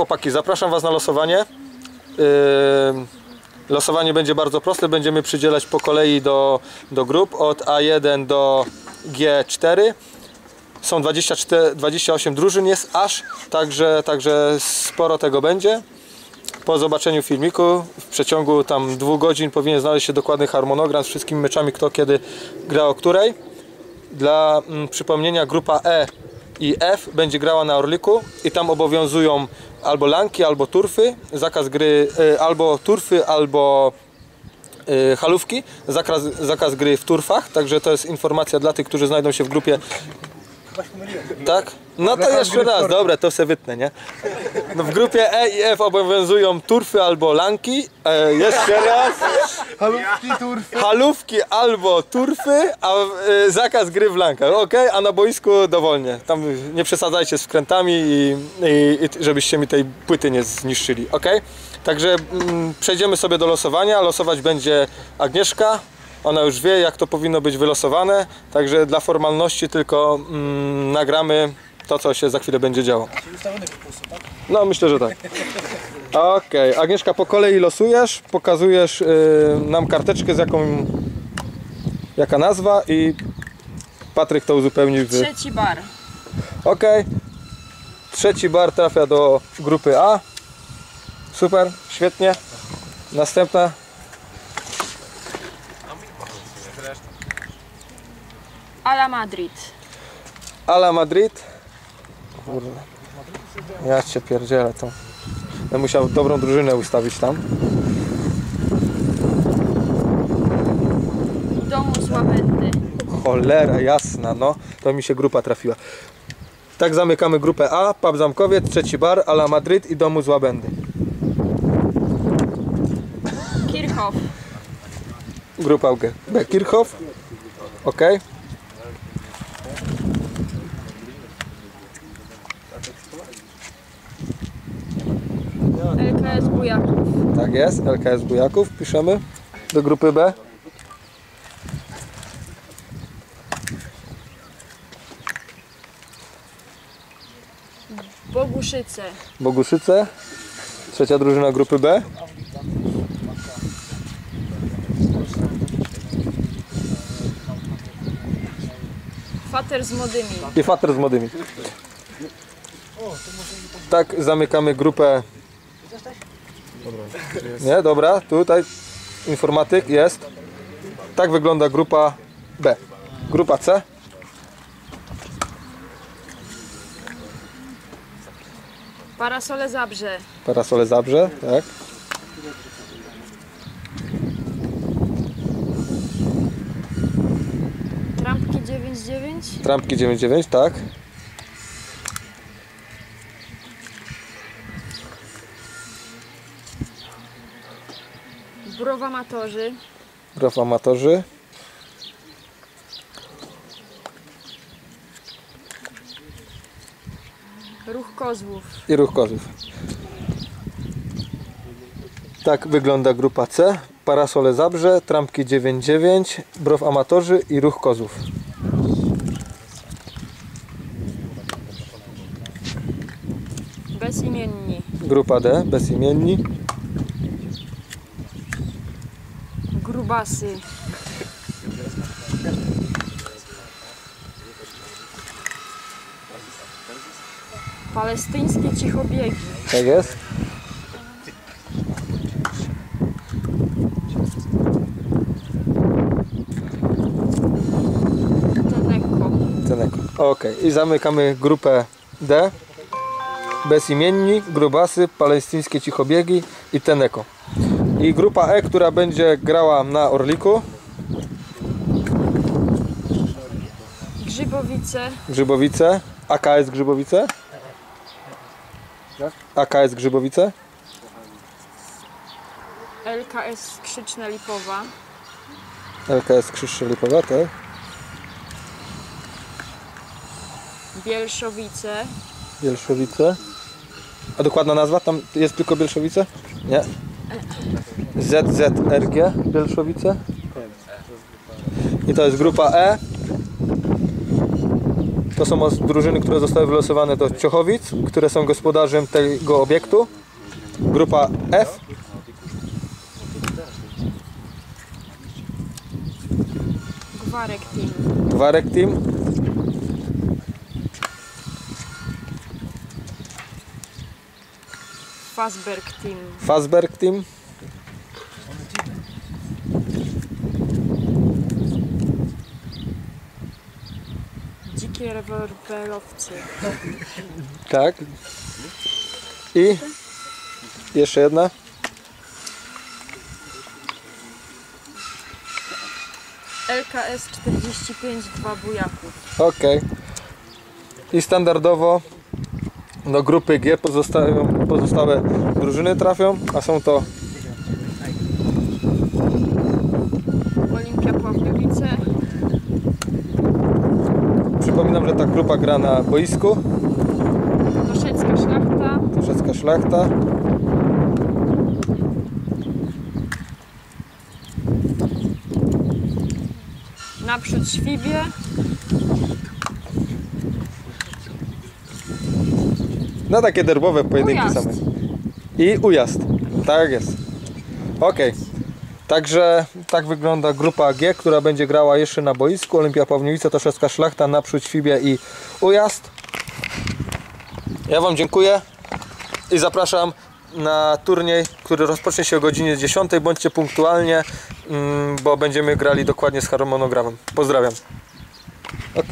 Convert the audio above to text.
chłopaki, zapraszam Was na losowanie. Losowanie będzie bardzo proste. Będziemy przydzielać po kolei do, do grup od A1 do G4. Są 24, 28 drużyn jest aż, także, także sporo tego będzie. Po zobaczeniu filmiku w przeciągu tam dwóch godzin powinien znaleźć się dokładny harmonogram z wszystkimi meczami, kto kiedy gra o której. Dla mm, przypomnienia grupa E i F będzie grała na Orliku i tam obowiązują albo lanki, albo turfy, zakaz gry y, albo turfy, albo y, halówki, zakaz, zakaz gry w turfach, także to jest informacja dla tych, którzy znajdą się w grupie. Tak? No to jeszcze raz, dobra, to se wytnę, nie? No w grupie E i F obowiązują turfy albo lanki. E, jeszcze raz. Halówki, turfy. Halówki albo turfy, a y, zakaz gry w lankach. Ok, a na boisku dowolnie. Tam nie przesadzajcie z wkrętami i, i, i żebyście mi tej płyty nie zniszczyli. Ok? Także mm, przejdziemy sobie do losowania. Losować będzie Agnieszka. Ona już wie, jak to powinno być wylosowane. Także dla formalności tylko mm, nagramy to, co się za chwilę będzie działo. No, myślę, że tak. Okej, Agnieszka, po kolei losujesz, pokazujesz y, nam karteczkę z jaką, jaka nazwa i Patryk to uzupełni w... Trzeci bar. Okej. Trzeci bar trafia do grupy A. Super, świetnie. Następna. Ala Madrid. Ala Madrid. Kurde. Ja cię pierdzielę to. Będę musiał dobrą drużynę ustawić tam. Domus Łabędy. Cholera jasna, no. To mi się grupa trafiła. Tak zamykamy grupę A, Pub Zamkowiec, trzeci bar, Ala Madryt i Domu z Łabędy. Kirchhoff. Grupa G. B. Kirchhoff. Ok. LKS Bujaków. Tak jest. LKS Bujaków. Piszemy do grupy B. Boguszyce. Boguszyce. Trzecia drużyna grupy B. Fater z Modymi. I Fater z młodymi. Tak zamykamy grupę. Nie, dobra, tutaj informatyk jest. Tak wygląda grupa B. Grupa C. Parasole Zabrze. Parasole Zabrze, tak. Trampki 99. Trampki 99, tak. Browamatorzy. Grof amatorzy. Ruch Kozłów. i ruch kozów. Tak wygląda grupa C. Parasole Zabrze, trampki 99, brow amatorzy i ruch kozów. Bezimienni. Grupa D, bezimienni. Grubasy. Palestyńskie cichobiegi. Tak jest. Teneko. Cenek. Ok. I zamykamy grupę D. Bezimienni, grubasy, palestyńskie cichobiegi i Teneko. I grupa E, która będzie grała na Orliku, Grzybowice. Grzybowice, AKS Grzybowice. AKS Grzybowice. LKS Krzyczne Lipowa. LKS Krzyż Szelipowa, tak? Bielszowice. Bielszowice. A dokładna nazwa? Tam jest tylko Bielszowice? Nie. ZZRG Bielszowice. I to jest grupa E. To są drużyny, które zostały wylosowane do Ciochowic, które są gospodarzem tego obiektu. Grupa F. Gwarek Team. Gwarek Team. Fazberg Team. Fazberg Team. Dzikie rewolwerowcy. Tak. I jeszcze jedna. LKS 45 2 Bujaków. Ok. I standardowo do grupy G pozostałe, pozostałe drużyny trafią, a są to Olimpia Pławiowice. Że ta grupa gra na boisku. Toszecka Szlachta. Toszecka szlachta. Naprzód Świbie. No takie derbowe pojedynki Ujazd. same. I ujazd. Tak jest. Ok. Także tak wygląda grupa G, która będzie grała jeszcze na boisku. Olimpia Pawłownice, Toszewska Szlachta, Naprzód Świbia i Ujazd. Ja Wam dziękuję i zapraszam na turniej, który rozpocznie się o godzinie 10. Bądźcie punktualnie, mm, bo będziemy grali dokładnie z harmonogramem. Pozdrawiam. Ok.